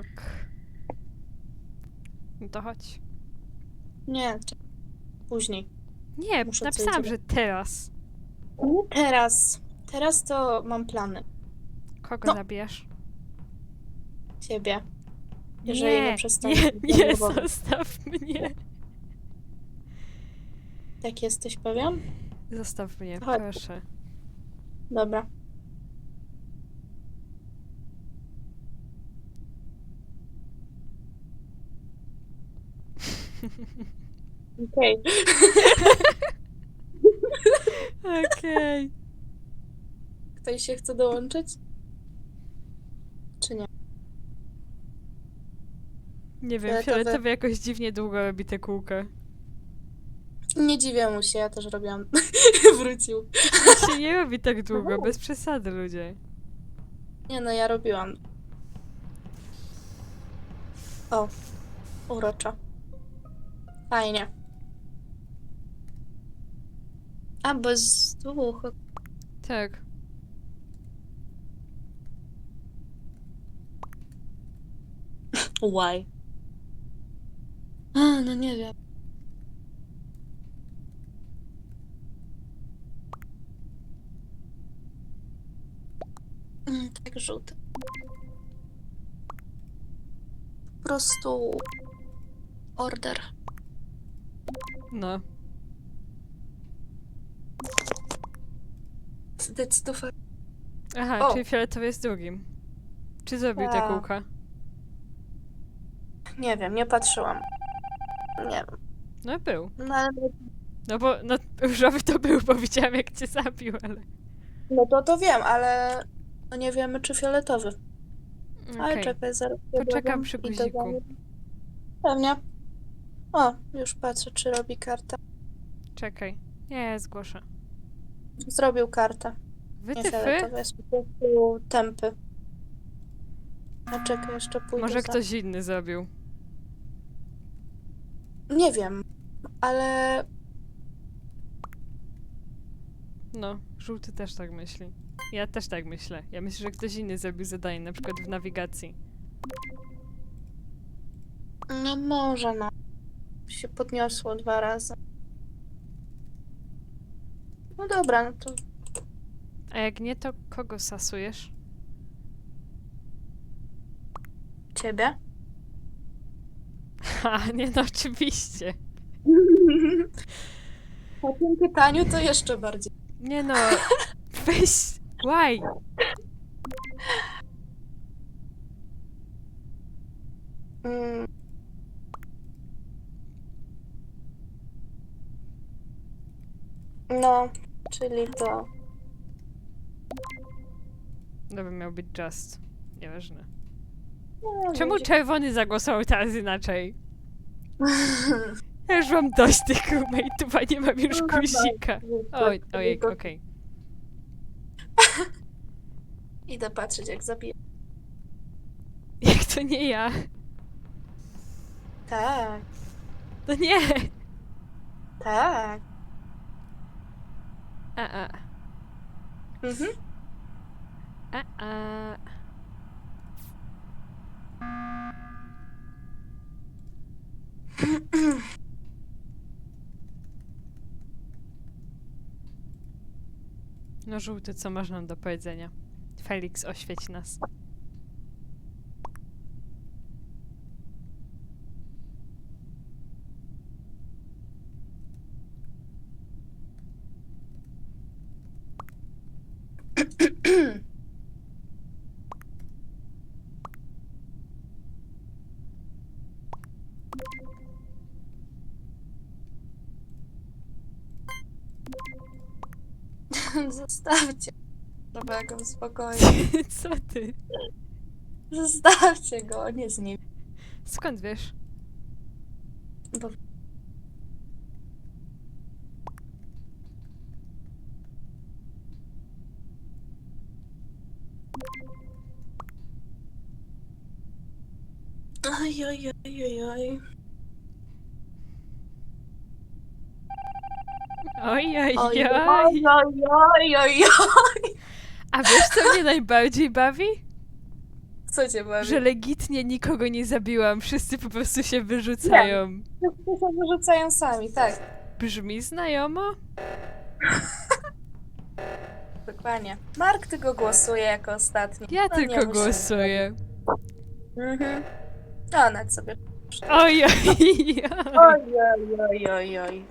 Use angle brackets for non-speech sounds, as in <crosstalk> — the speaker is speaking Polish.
Ok. No to chodź. Nie, później. Nie, Muszę napisałam, że teraz. Nie teraz. Teraz to mam plany. Kogo No. zabijesz? Ciebie. Jeżeli nie, nie, przestaniesz nie, nie, zostaw mnie. Tak jesteś pewien? Zostaw mnie, Chodź. proszę. Dobra. Okej. Okej. Ktoś się chce dołączyć? Czy nie? Nie wiem, Fioletowe- fioletowy jakoś dziwnie długo robi te kółka. Nie dziwię mu się, ja też robiłam. <laughs> Wrócił. To się nie robi tak długo, bez przesady ludzie. Nie no, ja robiłam. O, uroczo. Fajnie. A, bez dwóch. Tak. Why? A, no nie wiem. Mm, Tak, żółty. Po prostu order. No. Zdecydowanie. Aha, O. czyli fioletowy jest drugim. Czy zrobił te kółka? Nie wiem, nie patrzyłam. Nie wiem. No był. No, ale, No bo no, różowy to był, bo widziałam jak cię zabił, ale... no to to wiem, ale no nie wiemy czy fioletowy. Ale Okej. czekaj, zaraz. Poczekam przy guziku. Pewnie. O, już patrzę, czy robi kartę. Czekaj. Nie, zgłoszę. Zrobił kartę. Nie Wytyfy? fioletowy, jest po prostu tępy. A czekaj, jeszcze pójdę Może za... ktoś inny zrobił. Nie wiem, ale No, żółty też tak myśli. Ja też tak myślę. Ja myślę, że ktoś inny zrobił zadanie, na przykład w nawigacji. no może no. Się podniosło dwa razy. No dobra, no to A jak nie, to kogo sasujesz? ciebie. <laughs> Ha, nie no, oczywiście. <laughs> Po tym pytaniu to jeszcze bardziej. Nie no, weź, why? Mm. No, czyli to. Dobra, miał być just. Nieważne. No, Czemu ludzie- czerwony zagłosował teraz inaczej? Ja już mam dość tych crewmate'ów, a nie mam już No, dobra. guzika. Oj, ojej, To- okej. <laughs> Idę patrzeć, jak zabiję. Jak to nie ja? Tak, To nie! tak. A, a, Mhm. a, a. No żółty, co masz nam do powiedzenia? Felix, oświeć nas. <laughs> Zostawcie Nowego w spokoju. <laughs> Co ty? Zostawcie go, nie z nim. Skąd wiesz? Bo... Oj, oj, oj, oj, oj. Oj, oj, Oj, oj. oj, oj, oj, oj. A wiesz, co mnie najbardziej bawi? Co cię bawi? Że legitnie nikogo nie zabiłam, wszyscy po prostu się wyrzucają. Wszyscy się wyrzucają sami, tak. Brzmi znajomo? <laughs> Dokładnie. Mark tylko głosuje jako ostatni. Ja No, tylko głosuję. Mhm. No, nawet sobie. <laughs> Oj, oj, oj. Oj, oj, oj, oj, oj.